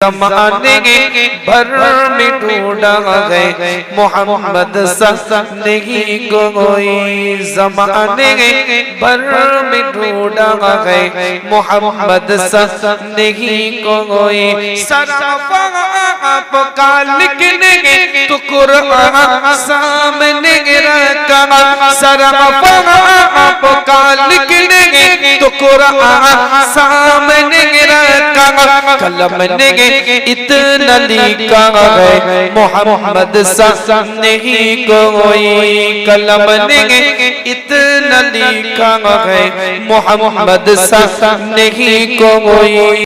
जमाने भर में ढूंढा है मोहम्मद सा नहीं कोई जमाने भर में ढूंढा है मोहम्मद सा नहीं कोई सराफा आपका लिखने तो कुरान सामने रखा सराफा आपका लिखने तो कुरान सामने रखा कलम ने इतना लिखा है मोहम्मद सा नहीं कोई कलम ने इतना लिखा है मोहम्मद सा नहीं कोई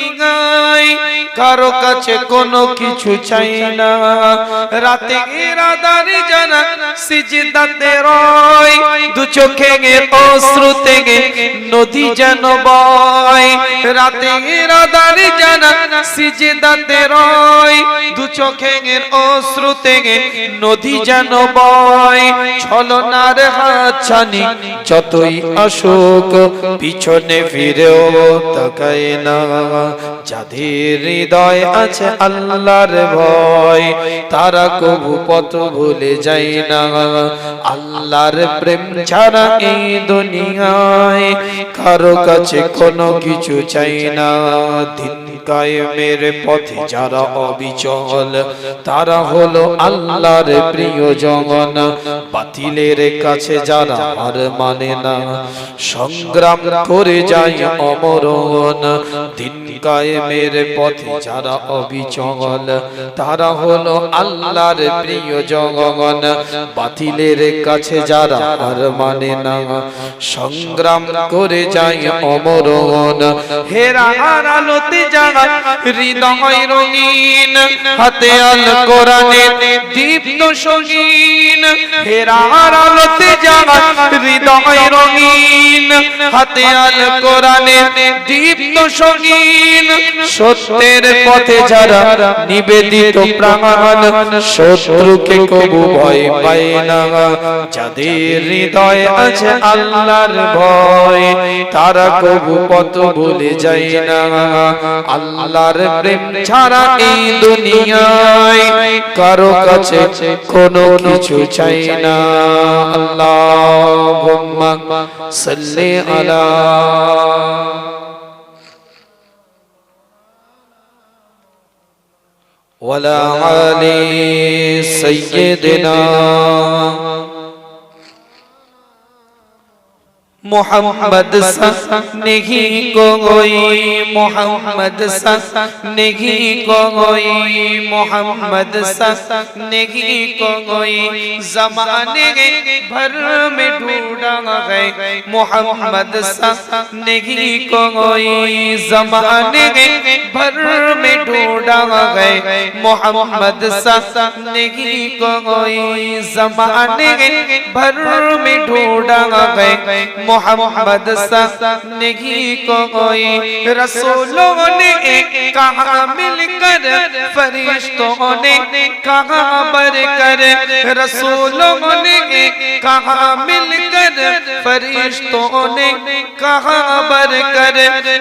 কারও কাছে কোনো কিছু চাই না। রাতে ইরাদারি জানা সিজদাতে দু চোখে গে অশ্রুতে গে নদী যেন বয়। রাতে ইরাদারি জানা সিজদাতে রয় দু চোখে গে অশ্রুতে গে নদী যেন বয়। ছলনার হাতছানি যতই অশোক পিছনে ফিরেও তাকায় না। যাদের হৃদয় আছে আল্লাহর ভয়, তারা কবু পথ ভুলে যায় না। আল্লাহর প্রেম ছাড়া এই দুনিয়ায় কারও কাছে কোনো কিছু চাই না। দিন কায়েমের পথে যারা অবিচল, তারা হলো আল্লাহর প্রিয় জগন বাতিলের কাছে যারা আর মানে না, সংগ্রাম করে যায় অমরণ। দিন কায়েমের পথে যারা অবিচল, তারা হলো আল্লাহর প্রিয় জগন। বাতিলের কাছে যারা আর মানে না, সংগ্রাম করে যায় অমরণ। হৃদয় রঙিন, হাতে আল কোরআনের দীপ্ত সঙ্গীন। হৃদয় রঙিন, হাতে আল কোরআনের দীপ্ত সঙ্গীন। সত্যের পথে যারা নিবেদিত প্রাণ শত্রুকে কবু ভয় পায় না। যাদের হৃদয় আছে আল্লাহর ভয় তারা কবু পথ ভুলে যায় না। আল্লাহর প্রেম ছাড়া এই দুনিয়ায় কারও কাছে কোনো কিছু চাই না। আল্লাহুম্মা সাল্লি আলা ولا علی سیدنا मोहम्मद सा नहीं कोई मोहम्मद सा नहीं कोई मोहम्मद सा नहीं कोई जमाने भर में ढूंढा गए मोहम्मद सा नहीं कोई जमाने भर में ढूंढा गए मोहम्मद सा नहीं कोई जमाने भर में ढूंढा गए मोहम्मद सा नहीं कोई रसूलों ने कहा मिलकर फरिश्तों ने कहा बरकर रसूलों ने कहा मिलकर فرشتوں نے کہا، بر کر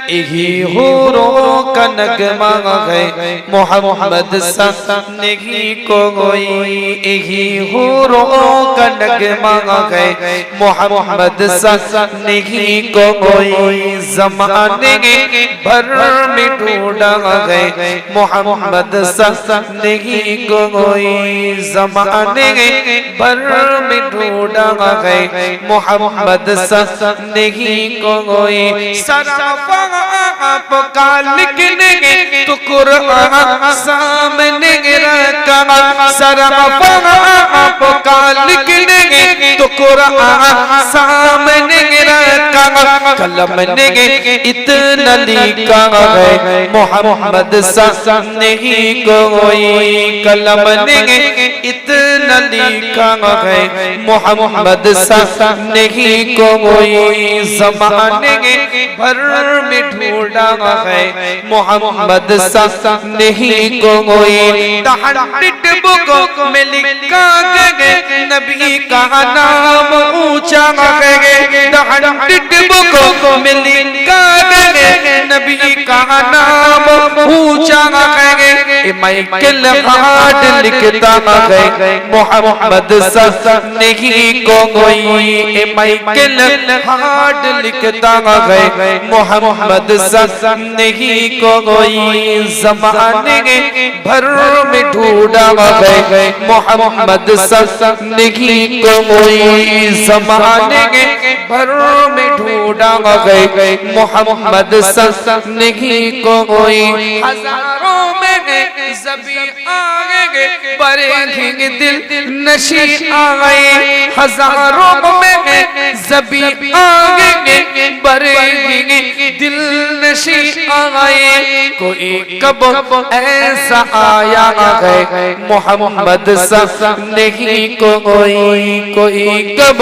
یہی ہوروں کا نگمہ ہے۔ محمد سنگی کو گوئی یہی ہوروں کا نگمہ ہے۔ محمد سنگی کو گوئی زمانے کے بھر میں ٹوڑا گئے محمد سنگی کو گوئی زمانے کے بھر میں ٹوڑا گئے محمد محمد سا نہیں کوئی سرافا آپ کا لکھنے گے تو قرآن سامنے رکھا سرافا آپ کا لکھنے گے تو قرآن سامنے رکھا قلم نے اتنا لکھا ہے محمد سا نہیں کوئی قلم نے اتنا لکھا ہے محمد سا نہیں کو کوئی زمانے بھر میں ڈھوڑا ہے۔ محمد سا نہیں کو کوئی تحرٹ بک میں لکھا گئے۔ نبی کا نام اونچا گئے تحرٹ بک میں لکھا گئے۔ نبی کا نام اونچا گئے مائکل ہارڈ لکھتا گئے محمد سا نہیں کو کوئی۔ مائکل لیکن ہارڈ لکھتا گئے محمد نہیں کوئی زمانے بھر میں ڈھوڑا گئے محمد نہیں کوئی زمانے بھروں میں ڈھوڑا گئے۔ محمد سس نہیں کوئی۔ ہزاروں میں زبی آگے پریں دل نشی آئے ہزاروں میں زبی آگے پریں دل नशी आए कोई कब ऐसा आया है मोहम्मद सा नहीं कोई कोई कब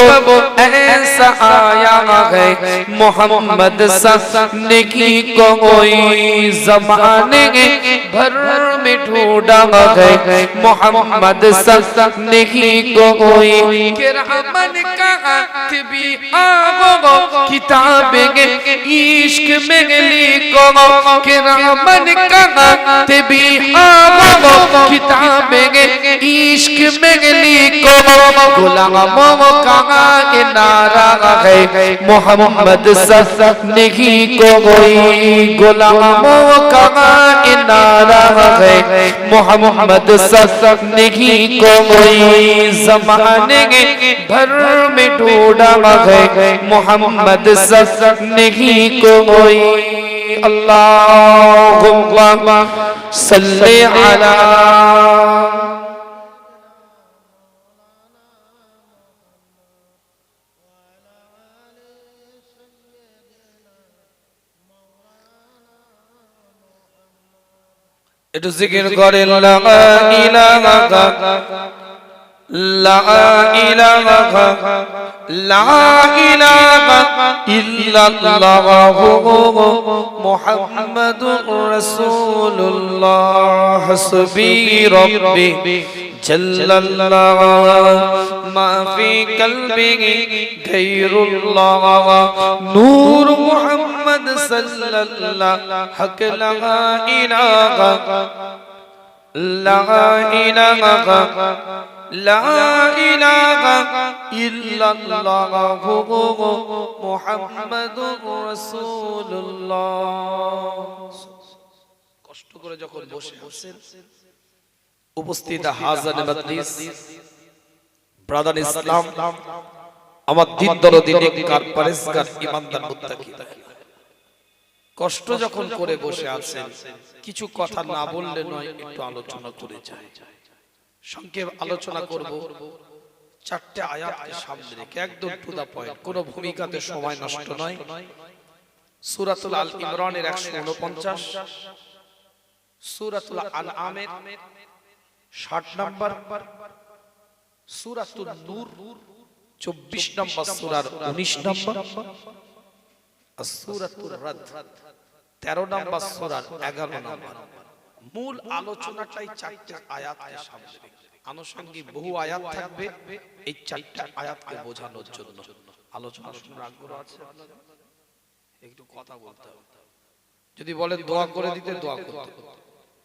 ऐसा आया है मोहम्मद सा नहीं कोई जमाने भर میں ڈھوڑا گئے۔ محمد سب نہیں کو کہ رحمن کا ہاتھ بھی آگو کتاب عشق میں لی کو رحمن کا ہاتھ بھی آگو کتاب عشق میں لی کو غلاموں کا نعرہ گئے محمد سب نہیں کو کوئی غلاموں کا محمد سسک نہیں کو مئی زمانے گے بھر میں ڈھوڑا مغے محمد سسک نہیں کو اللہ اللہم صلی علی একটু জিকির করে লা ইলাহা লা ইলাহা লা ইলাহা ইল্লাল্লাহু মুহাম্মাদুর রাসূলুল্লাহ। হাসবি রব্বি জল্লাল্লাহ। মা ফি কলবি গায়রুল্লাহ। নূর মুহাম্মদ সাল্লাল্লাহ হক লা ইলাহা লা ইলাহা لا إله إلا الله محمد رسول الله কষ্ট করে যখন বসে আছেন উপস্থিত হাজার মজলিস ব্রাদার ইসলাম আমার দিন দরদি নেককার পরেশগার ইমানদার মুত্তাকি কষ্ট যখন করে বসে আছেন কিছু কথা না বললে নয় একটু আলোচনা করে যায়। সংক্ষেপ আলোচনা করব। চারটে আয়াত সামনে রেখে একদম টু দা পয়েন্ট কোনো ভূমিকাতে সময় নষ্ট নয়। সূরাতুল আল ইমরানের 149 সূরাতুল আনআমের 60 নম্বর। সূরাতুন নূর। 24 নম্বর সূরার 19 নম্বর। আর সূরাতুর 13 নম্বর সূরার 11 নম্বর। মূল আলোচনাটাই চারটি আয়াতের সামনে। আনুষঙ্গিক বহু আয়াত থাকবে। এই চারটি আয়াতকে বোঝানোর জন্য। আলোচনা শোনার আগ্রহ আছে? একটু কথা বলতে হবে। যদি বলেন দোয়া করে দিতে দোয়া করতে।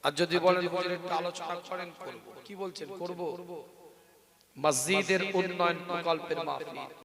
আর যদি বলেন হুজুর একটু আলোচনা করেন করব। কি বলছেন? করব। মসজিদের উন্নয়ন প্রকল্পের মাহফিল